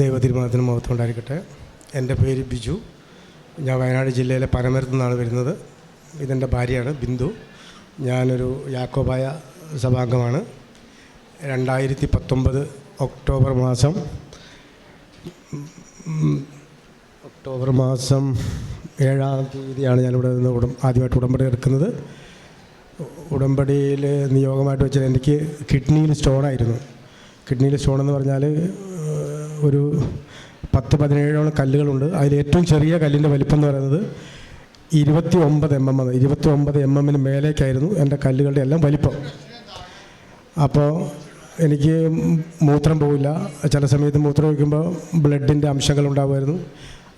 ദൈവതിരുമാനത്തിന് മുഖത്ത് ഉണ്ടായിരിക്കട്ടെ എന്റെ പേര് ബിജു. ഞാൻ വയനാട് ജില്ലയിലെ പനമരത്തു നിന്നാണ് വരുന്നത്. ഇതെന്റെ ഭാര്യയാണ് ബിന്ദു. ഞാനൊരു യാക്കോബായ സഭാംഗമാണ്. രണ്ടായിരത്തി പത്തൊമ്പത് ഒക്ടോബർ മാസം ഒക്ടോബർ മാസം ഏഴാം തീയതിയാണ് ഞാനിവിടെ നിന്ന് ഉടം ആദ്യമായിട്ട് ഉടമ്പടി എടുക്കുന്നത്. ഉടമ്പടിയിൽ നിയോഗമായിട്ട് വെച്ചാൽ എനിക്ക് കിഡ്നിയിൽ സ്റ്റോണായിരുന്നു. കിഡ്നിയിൽ സ്റ്റോൺ എന്ന് പറഞ്ഞാൽ ഒരു പത്ത് പതിനേഴോളം കല്ലുകളുണ്ട്. അതിൽ ഏറ്റവും ചെറിയ കല്ലിന്റെ വലിപ്പം എന്ന് പറയുന്നത് ഇരുപത്തി ഒമ്പത് എം എം ഇരുപത്തി ഒമ്പത് എം എമ്മിന് മേലേക്കായിരുന്നു എന്റെ കല്ലുകളുടെ എല്ലാം വലിപ്പം. അപ്പോൾ എനിക്ക് മൂത്രം പോവില്ല. ചില സമയത്ത് മൂത്രം ഒഴിക്കുമ്പോൾ ബ്ലഡിന്റെ അംശങ്ങൾ ഉണ്ടാകുമായിരുന്നു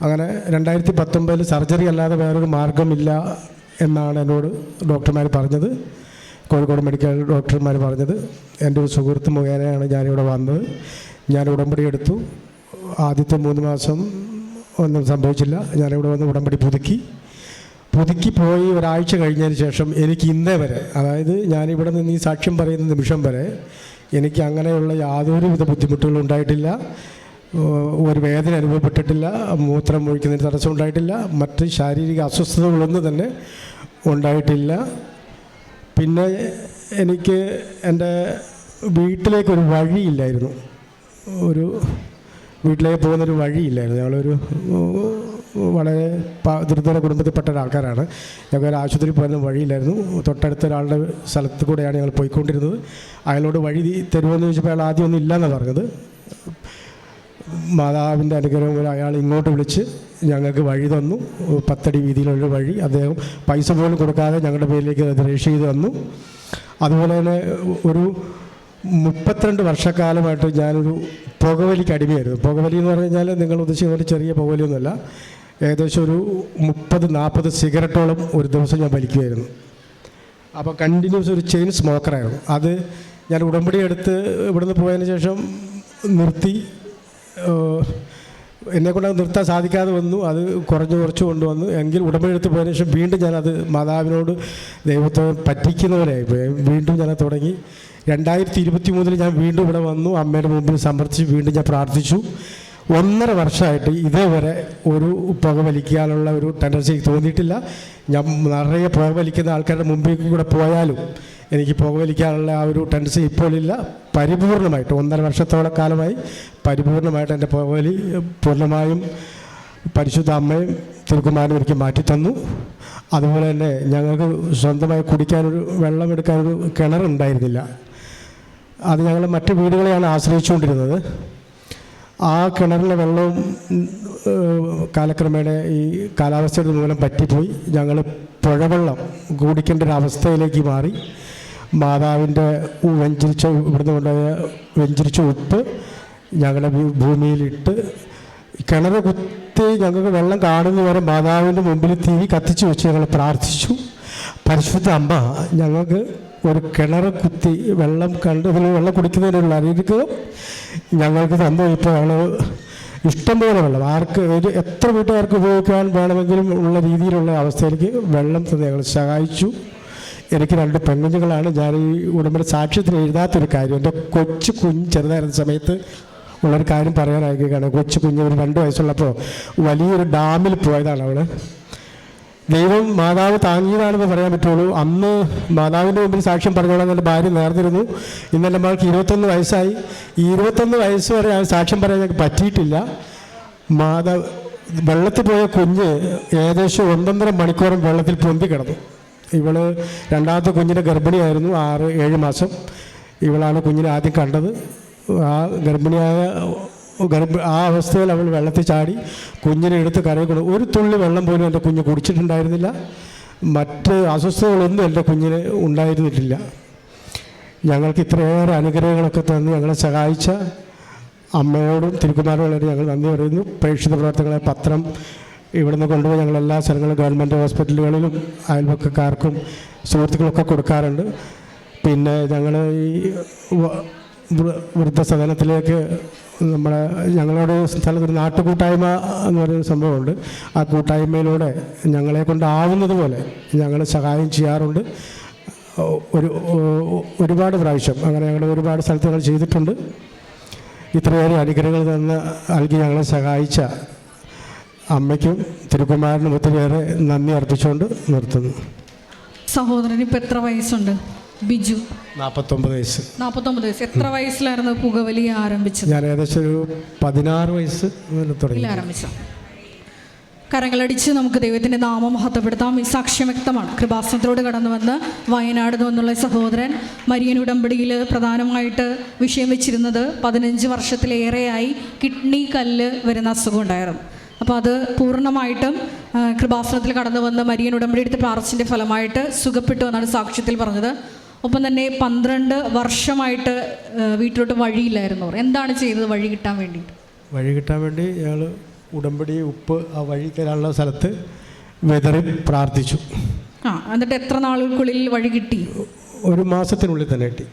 അങ്ങനെ രണ്ടായിരത്തി പത്തൊമ്പതിൽ സർജറി അല്ലാതെ വേറൊരു മാർഗമില്ല എന്നാണ് എന്നോട് ഡോക്ടർമാർ പറഞ്ഞത്. കോഴിക്കോട് മെഡിക്കൽ ഡോക്ടർമാർ പറഞ്ഞത്. എന്റെ ഒരു സുഹൃത്ത് മുഖേനയാണ് ഞാനിവിടെ വന്നത്. ഞാൻ ഉടമ്പടി എടുത്തു. ആദ്യത്തെ മൂന്ന് മാസം ഒന്നും സംഭവിച്ചില്ല. ഞാനിവിടെ വന്ന് ഉടമ്പടി പുതുക്കി. പുതുക്കി പോയി ഒരാഴ്ച കഴിഞ്ഞതിന് ശേഷം എനിക്ക് ഇന്നേ വരെ അതായത് ഞാനിവിടെ നിന്ന് ഈ സാക്ഷ്യം പറയുന്ന നിമിഷം വരെ എനിക്ക് അങ്ങനെയുള്ള യാതൊരുവിധ ബുദ്ധിമുട്ടുകളും ഉണ്ടായിട്ടില്ല. ഒരു വേദന അനുഭവപ്പെട്ടിട്ടില്ല. മൂത്രം ഒഴിക്കുന്നതിന് തടസ്സം ഉണ്ടായിട്ടില്ല. മറ്റ് ശാരീരിക അസ്വസ്ഥതകളൊന്നും തന്നെ ഉണ്ടായിട്ടില്ല. പിന്നെ എനിക്ക് എന്റെ വീട്ടിലേക്കൊരു വഴിയില്ലായിരുന്നു. ഒരു വീട്ടിലേക്ക് പോകുന്നൊരു വഴിയില്ലായിരുന്നു. ഞങ്ങളൊരു വളരെ ദുരിതര കുടുംബത്തിൽപ്പെട്ട ഒരാൾക്കാരാണ്. ഞങ്ങൾ ഒരു ആശുപത്രിയിൽ പോകുന്ന വഴിയില്ലായിരുന്നു. തൊട്ടടുത്ത ഒരാളുടെ സ്ഥലത്ത് കൂടെയാണ് ഞങ്ങൾ പോയിക്കൊണ്ടിരുന്നത്. അയാളോട് വഴി തരുമെന്ന് ചോദിച്ചപ്പോൾ അയാൾ ആദ്യം ഒന്നും ഇല്ലയെന്നാണ് പറഞ്ഞത്. മാതാവിന്റെ അനുഗ്രഹം പോലെ അയാൾ ഇങ്ങോട്ട് വിളിച്ച് ഞങ്ങൾക്ക് വഴി തന്നു. പത്തടി വീതിയിലുള്ള വഴി അദ്ദേഹം പൈസ പോലും കൊടുക്കാതെ ഞങ്ങളുടെ പേരിലേക്ക് രജിസ്റ്റർ ചെയ്ത് തന്നു. അതുപോലെ തന്നെ ഒരു മുപ്പത്തിരണ്ട് വർഷക്കാലമായിട്ട് ഞാനൊരു പുകവലിക്ക് അടിമയായിരുന്നു. പുകവലി എന്ന് പറഞ്ഞു കഴിഞ്ഞാൽ നിങ്ങൾ ഉദ്ദേശിക്കുന്ന പോലെ ചെറിയ പുകവലിയൊന്നുമല്ല. ഏകദേശം ഒരു മുപ്പത് നാൽപ്പത് സിഗരറ്റോളം ഒരു ദിവസം ഞാൻ വലിക്കുമായിരുന്നു. അപ്പോൾ കണ്ടിന്യൂസ് ഒരു ചെയിൻ സ്മോക്കറായിരുന്നു. അത് ഞാൻ ഉടമ്പടി എടുത്ത് ഇവിടുന്ന് പോയതിന് ശേഷം നിർത്തി എന്നെ കൊണ്ട് നിർത്താൻ സാധിക്കാതെ വന്നു. അത് കുറഞ്ഞു കുറച്ച് കൊണ്ടുവന്നു. എങ്കിൽ ഉടമ്പടി എടുത്ത് പോയതിന് ശേഷം വീണ്ടും ഞാനത് മാതാവിനോട് ദൈവത്തെ പറ്റിക്കുന്നവരായി വീണ്ടും ഞാനത് തുടങ്ങി. രണ്ടായിരത്തി ഇരുപത്തി മൂന്നിൽ ഞാൻ വീണ്ടും ഇവിടെ വന്നു. അമ്മയുടെ മുമ്പിൽ സമർപ്പിച്ച് വീണ്ടും ഞാൻ പ്രാർത്ഥിച്ചു. ഒന്നര വർഷമായിട്ട് ഇതേവരെ ഒരു പുക വലിക്കാനുള്ള ഒരു ടെൻഡൻസി തോന്നിയിട്ടില്ല. ഞാൻ നിറയെ പുക വലിക്കുന്ന ആൾക്കാരുടെ മുമ്പിൽ കൂടെ പോയാലും എനിക്ക് പുക വലിക്കാനുള്ള ആ ഒരു ടെൻഡൻസി ഇപ്പോഴില്ല പരിപൂർണമായിട്ട് ഒന്നര വർഷത്തോളം കാലമായി പരിപൂർണമായിട്ട് എന്റെ പുകവലി പൂർണമായും പരിശുദ്ധ അമ്മയും തിരുക്കുമാരനും എനിക്ക് മാറ്റിത്തന്നു. അതുപോലെ തന്നെ ഞങ്ങൾക്ക് സ്വന്തമായി കുടിക്കാനൊരു വെള്ളം എടുക്കാനൊരു കിണറുണ്ടായിരുന്നില്ല. അത് ഞങ്ങൾ മറ്റു വീടുകളെയാണ് ആശ്രയിച്ചുകൊണ്ടിരുന്നത്. ആ കിണറിലെ വെള്ളവും കാലക്രമേണ ഈ കാലാവസ്ഥയുടെ മൂലം പറ്റിപ്പോയി. ഞങ്ങൾ പുഴവെള്ളം കുടിക്കേണ്ട ഒരു അവസ്ഥയിലേക്ക് മാറി. മാതാവിന്റെ വെഞ്ചിരിച്ച ഇവിടുന്ന് കൊണ്ടുപോയ വെഞ്ചരിച്ച ഉപ്പ് ഞങ്ങളുടെ ഭൂമിയിലിട്ട് കിണർ കുത്തി ഞങ്ങൾക്ക് വെള്ളം കാണുന്നവരെ മാതാവിന്റെ മുമ്പിൽ തീ കത്തിച്ചു വെച്ച് ഞങ്ങൾ പ്രാർത്ഥിച്ചു. പരിശുദ്ധ അമ്മ ഞങ്ങൾക്ക് ഒരു കിണർ കുത്തി വെള്ളം കണ്ട് വെള്ളം കുടിക്കുന്നതിനുള്ള അനുഗ്രഹം ഞങ്ങൾക്ക് ആണ് ഇഷ്ടംപോലെ വെള്ളം. ആർക്ക് ഒരു എത്ര വീട്ടുകാർക്ക് ഉപയോഗിക്കാൻ വേണമെങ്കിലും ഉള്ള രീതിയിലുള്ള അവസ്ഥയിലേക്ക് വെള്ളം ഞങ്ങൾ സഹായിച്ചു. എനിക്ക് രണ്ട് പെൺകുഞ്ഞുങ്ങളാണ്. ഞാൻ ഈ ഉടമ്പടി സാക്ഷ്യത്തിന് എഴുതാത്തൊരു കാര്യം. എന്റെ കൊച്ചു കുഞ്ഞ് ചെറുതായിരുന്ന സമയത്ത് ഉള്ളൊരു കാര്യം പറയാനായിരിക്കുകയാണ്. കൊച്ചു കുഞ്ഞ് ഒരു രണ്ട് വയസ്സുള്ളപ്പോൾ വലിയൊരു ഡാമിൽ പോയതാണ് അവൾ ദൈവം മാതാവ് താങ്ങിയതാണെന്ന് പറയാൻ പറ്റുള്ളൂ. അന്ന് മാതാവിന്റെ മുമ്പിൽ സാക്ഷ്യം പറഞ്ഞോളാം എന്റെ ഭാര്യ നേർന്നിരുന്നു. ഇന്നലെ മകൾക്ക് ഇരുപത്തൊന്ന് വയസ്സായി. ഇരുപത്തൊന്ന് വയസ്സ് വരെ ആ സാക്ഷ്യം പറയാൻ ഞങ്ങൾക്ക് പറ്റിയിട്ടില്ല. മാതാവ് വെള്ളത്തിൽ പോയ കുഞ്ഞ് ഏകദേശം ഒന്നൊന്നര മണിക്കൂറും വെള്ളത്തിൽ പൊന്തി കിടന്നു. ഇവൾ രണ്ടാമത്തെ കുഞ്ഞിന്റെ ഗർഭിണിയായിരുന്നു ആറ് ഏഴ് മാസം. ഇവളാണ് കുഞ്ഞിനെ ആദ്യം കണ്ടത്. ആ ഗർഭിണിയായ ഗർഭ ആ അവസ്ഥയിൽ അവൾ വെള്ളത്തിൽ ചാടി കുഞ്ഞിനെ എടുത്ത് കരയിൽ ഒരു തുള്ളി വെള്ളം പോലും എന്റെ കുഞ്ഞ് കുടിച്ചിട്ടുണ്ടായിരുന്നില്ല. മറ്റ് അസ്വസ്ഥതകളൊന്നും എന്റെ കുഞ്ഞിന് ഉണ്ടായിരുന്നിട്ടില്ല. ഞങ്ങൾക്ക് ഇത്രയേറെ അനുഗ്രഹങ്ങളൊക്കെ തന്ന് ഞങ്ങളെ സഹായിച്ച അമ്മയോടും തിരുക്കുമാരോടും ഞങ്ങൾ നന്ദി പറയുന്നു. പ്രേക്ഷിത പ്രവർത്തകളെ പത്രം ഇവിടുന്ന് കൊണ്ടുപോയി ഞങ്ങൾ എല്ലാ സ്ഥലങ്ങളിലും ഗവൺമെന്റ് ഹോസ്പിറ്റലുകളിലും അയൽവക്കക്കാർക്കും സുഹൃത്തുക്കളൊക്കെ കൊടുക്കാറുണ്ട്. പിന്നെ ഞങ്ങൾ ഈ വൃദ്ധസദനത്തിലേക്ക് നമ്മുടെ ഞങ്ങളുടെ സ്ഥലത്ത് ഒരു നാട്ടുകൂട്ടായ്മ എന്ന് പറയുന്ന സംഭവമുണ്ട്. ആ കൂട്ടായ്മയിലൂടെ ഞങ്ങളെ കൊണ്ടാവുന്നത് പോലെ ഞങ്ങൾ സഹായം ചെയ്യാറുണ്ട്. ഒരു ഒരുപാട് പ്രാവശ്യം അങ്ങനെ ഞങ്ങൾ ഒരുപാട് സ്ഥലത്ത് ഞങ്ങൾ ചെയ്തിട്ടുണ്ട്. ഇത്രയേറെ അനുഗ്രഹങ്ങൾ തന്ന നൽകി ഞങ്ങളെ സഹായിച്ച അമ്മയ്ക്കും തിരുക്കുമാരനും ഒത്തിരിയേറെ നന്ദി അർപ്പിച്ചുകൊണ്ട് നിർത്തുന്നു. സഹോദരന് ഇപ്പം എത്ര വയസ്സുണ്ട്? ബിജു. നാൽപ്പത്തൊമ്പത് വയസ്സ്. നാൽപ്പത്തൊമ്പത് വയസ്സ്. എത്ര വയസ്സിലായിരുന്നു പുകവലി ആരംഭിച്ചത്? ഞാൻ ഏകദേശം ഒരു പതിനാറ് വയസ്സ് തുടങ്ങി. ആരംഭിച്ചു? കരങ്ങളടിച്ച് നമുക്ക് ദൈവത്തിന്റെ നാമം മഹത്വപ്പെടുത്താം. ഈ സാക്ഷ്യം വ്യക്തമാണ്. കൃപാസനത്തിലൂടെ കടന്നു വന്ന് വയനാട് നിന്നുള്ള സഹോദരൻ മരിയൻ ഉടമ്പടിയിൽ പ്രധാനമായിട്ട് വിഷയം വെച്ചിരുന്നത് പതിനഞ്ച് വർഷത്തിലേറെയായി കിഡ്നി കല്ല് വരുന്ന അസുഖം ഉണ്ടായിരുന്നു. അപ്പോൾ അത് പൂർണമായിട്ടും കൃപാസനത്തിൽ കടന്നു വന്ന് മരിയൻ ഉടമ്പടി എടുത്ത് പ്രാർത്ഥിച്ചിന്റെ ഫലമായിട്ട് സുഖപ്പെട്ടു എന്നാണ് സാക്ഷ്യത്തിൽ പറഞ്ഞത്. ഒപ്പം തന്നെ പന്ത്രണ്ട് വർഷമായിട്ട് വീട്ടിലോട്ട് വഴിയില്ലായിരുന്നു എന്താണ് ചെയ്തത് വഴി കിട്ടാൻ വേണ്ടി വഴി കിട്ടാൻ വേണ്ടി ഞങ്ങൾ ഉടമ്പടി ഉപ്പ് ആ വഴി തരാനുള്ള സ്ഥലത്ത് വെതറി പ്രാർത്ഥിച്ചു. ആ എന്നിട്ട് എത്ര നാളുകൾക്കുള്ളിൽ വഴി കിട്ടി? ഒരു മാസത്തിനുള്ളിൽ തന്നെ കിട്ടി.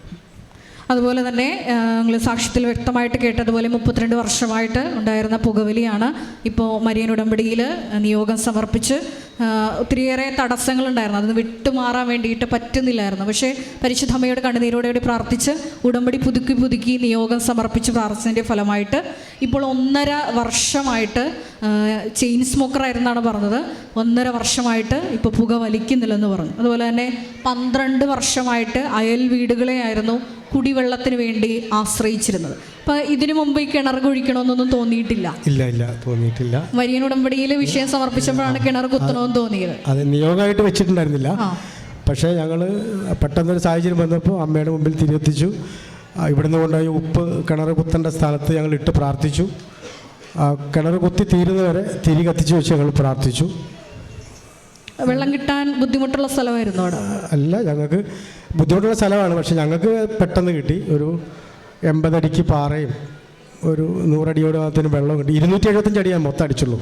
അതുപോലെ തന്നെ ഞങ്ങൾ സാക്ഷ്യത്തിൽ വ്യക്തമായിട്ട് കേട്ടതുപോലെ മുപ്പത്തിരണ്ട് വർഷമായിട്ട് ഉണ്ടായിരുന്ന പുകവലിയാണ് ഇപ്പോൾ മരിയൻ ഉടമ്പടിയിൽ നിയോഗം സമർപ്പിച്ച് ഒത്തിരിയേറെ തടസ്സങ്ങളുണ്ടായിരുന്നു അതിന് വിട്ടുമാറാൻ വേണ്ടിയിട്ട് പറ്റുന്നില്ലായിരുന്നു. പക്ഷേ പരിശുദ്ധ അമ്മയുടെ കണ്ണുനീരോടെ പ്രാർത്ഥിച്ച് ഉടമ്പടി പുതുക്കി പുതുക്കി നിയോഗം സമർപ്പിച്ച് പ്രാർത്ഥിച്ചതിന്റെ ഫലമായിട്ട് ഇപ്പോൾ ഒന്നര വർഷമായിട്ട് ചെയിൻ സ്മോക്കർ ആയിരുന്നാണ് പറഞ്ഞത്. ഒന്നര വർഷമായിട്ട് ഇപ്പോൾ പുക വലിക്കുന്നില്ലെന്ന് പറഞ്ഞു. അതുപോലെ തന്നെ പന്ത്രണ്ട് വർഷമായിട്ട് അയൽ വീടുകളെയായിരുന്നു കുടിവെള്ളത്തിന് വേണ്ടി ആശ്രയിച്ചിരുന്നത്. അപ്പൊ ഇതിനു മുമ്പ് ഈ കിണർ കുഴിക്കണമെന്നൊന്നും തോന്നിയിട്ടില്ല. ഇല്ല ഇല്ല തോന്നിയിട്ടില്ല. വരിയൻ ഉടമ്പടിയിൽ വിഷയം സമർപ്പിച്ചപ്പോഴാണ് കിണർ കുത്തണമെന്ന് തോന്നിയത്. അത് നിയോഗമായിട്ട് വെച്ചിട്ടുണ്ടായിരുന്നില്ല. പക്ഷേ ഞങ്ങൾ പെട്ടെന്നൊരു സാഹചര്യം വന്നപ്പോൾ അമ്മയുടെ മുമ്പിൽ തിരിയെത്തിച്ചു. ഇവിടുന്ന് കൊണ്ടുപോയി ഉപ്പ് കിണർ കുത്തേണ്ട സ്ഥലത്ത് ഞങ്ങൾ ഇട്ട് പ്രാർത്ഥിച്ചു. കിണർ കുത്തി തീരുന്നവരെ തിരി കത്തിച്ച് വെച്ച് ഞങ്ങൾ പ്രാർത്ഥിച്ചു. വെള്ളം കിട്ടാൻ ബുദ്ധിമുട്ടുള്ള സ്ഥലമായിരുന്നു അവിടെ. അല്ല ഞങ്ങൾക്ക് ബുദ്ധിമുട്ടുള്ള സ്ഥലമാണ്. പക്ഷെ ഞങ്ങൾക്ക് പെട്ടെന്ന് കിട്ടി. ഒരു എൺപതടിക്ക് പാറയും ഒരു നൂറടിയോട് ഭാഗത്തിന് വെള്ളം കിട്ടി. ഇരുന്നൂറ്റി എഴുപത്തഞ്ച് അടി ഞാൻ മൊത്തം അടിച്ചുള്ളൂ.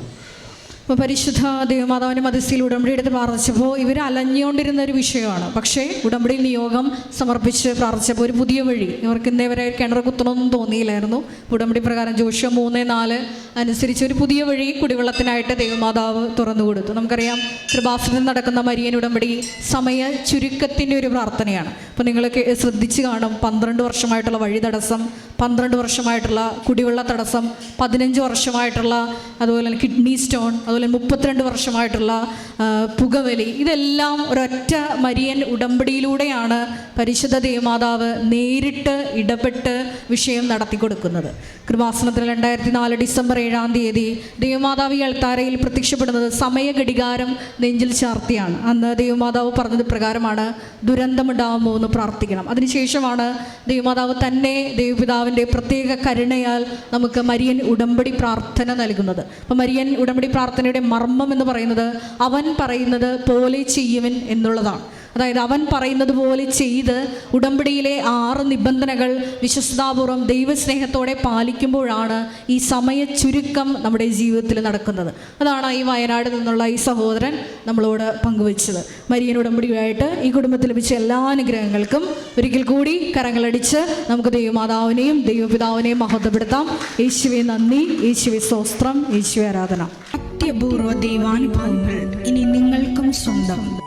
അപ്പോൾ പരിശുദ്ധ ദേവമാതാവിന്റെ മധ്യസ്ഥയിൽ ഉടമ്പടി എടുത്ത് പ്രാർത്ഥിച്ചപ്പോൾ ഇവർ അലഞ്ഞുകൊണ്ടിരുന്ന ഒരു വിഷയമാണ്. പക്ഷേ ഉടമ്പടിയിൽ നിയോഗം സമർപ്പിച്ച് പ്രാർത്ഥിച്ചപ്പോൾ ഒരു പുതിയ വഴി. ഇവർക്ക് ഇന്നേ വരെ കിണർ കുത്തണമെന്നും തോന്നിയില്ലായിരുന്നു. ഉടമ്പടി പ്രകാരം ജോഷ്യം മൂന്ന് നാല് അനുസരിച്ച് ഒരു പുതിയ വഴി കുടിവെള്ളത്തിനായിട്ട് ദൈവമാതാവ് തുറന്നു കൊടുത്തു. നമുക്കറിയാം കൃപാസനത്തിൽ നടക്കുന്ന മരിയൻ ഉടമ്പടി സമയ ചുരുക്കത്തിന്റെ ഒരു പ്രാർത്ഥനയാണ്. അപ്പോൾ നിങ്ങളൊക്കെ ശ്രദ്ധിച്ച് കാണും പന്ത്രണ്ട് വർഷമായിട്ടുള്ള വഴി തടസ്സം പന്ത്രണ്ട് വർഷമായിട്ടുള്ള കുടിവെള്ള തടസ്സം പതിനഞ്ച് വർഷമായിട്ടുള്ള അതുപോലെ തന്നെ കിഡ്നി സ്റ്റോൺ അതുപോലെ മുപ്പത്തിരണ്ട് വർഷമായിട്ടുള്ള പുകവലി ഇതെല്ലാം ഒരൊറ്റ മരിയൻ ഉടമ്പടിയിലൂടെയാണ് പരിശുദ്ധ ദേവമാതാവ് നേരിട്ട് ഇടപെട്ട് വിഷയം നടത്തി കൊടുക്കുന്നത് കൃപാസനത്തിൽ രണ്ടായിരത്തി നാല് ഡിസംബർ ഏഴാം തീയതി ദേവമാതാവ് ഈ അൾത്താരയിൽ പ്രത്യക്ഷപ്പെടുന്നത് സമയഘടികാരം നെഞ്ചിൽ ചാർത്തിയാണ്. അന്ന് ദേവമാതാവ് പറഞ്ഞത് പ്രകാരമാണ് ദുരന്തമുണ്ടാകുമോ എന്ന് പ്രാർത്ഥിക്കണം. അതിനുശേഷമാണ് ദേവമാതാവ് തന്നെ ദൈവപിതാവിന്റെ പ്രത്യേക കരുണയാൽ നമുക്ക് മരിയൻ ഉടമ്പടി പ്രാർത്ഥന നൽകുന്നത്. അപ്പം മരിയൻ ഉടമ്പടി പ്രാർത്ഥനയുടെ മർമ്മം എന്ന് പറയുന്നത് അവൻ പറയുന്നത് പോലെ ചെയ്യുവൻ എന്നുള്ളതാണ്. അതായത് അവൻ പറയുന്നത് പോലെ ചെയ്ത് ഉടമ്പടിയിലെ ആറ് നിബന്ധനകൾ വിശ്വസ്താപൂർവം ദൈവസ്നേഹത്തോടെ പാലിക്കുമ്പോഴാണ് ഈ സമയ ചുരുക്കം നമ്മുടെ ജീവിതത്തിൽ നടക്കുന്നത്. അതാണ് ഈ വയനാട് നിന്നുള്ള ഈ സഹോദരൻ നമ്മളോട് പങ്കുവച്ചത്. മരിയൻ ഉടമ്പടിയുമായിട്ട് ഈ കുടുംബത്തിൽ ലഭിച്ച എല്ലാ അനുഗ്രഹങ്ങൾക്കും ഒരിക്കൽ കൂടി കരങ്ങളടിച്ച് നമുക്ക് ദൈവമാതാവിനെയും ദൈവപിതാവിനെയും മഹത്വപ്പെടുത്താം. യേശുവെ നന്ദി യേശുവെ സ്തോത്രം യേശുവെ ആരാധന. അത്യപൂർവ ദൈവാനുഭവങ്ങൾ ഇനി നിങ്ങൾക്കും സ്വന്തം.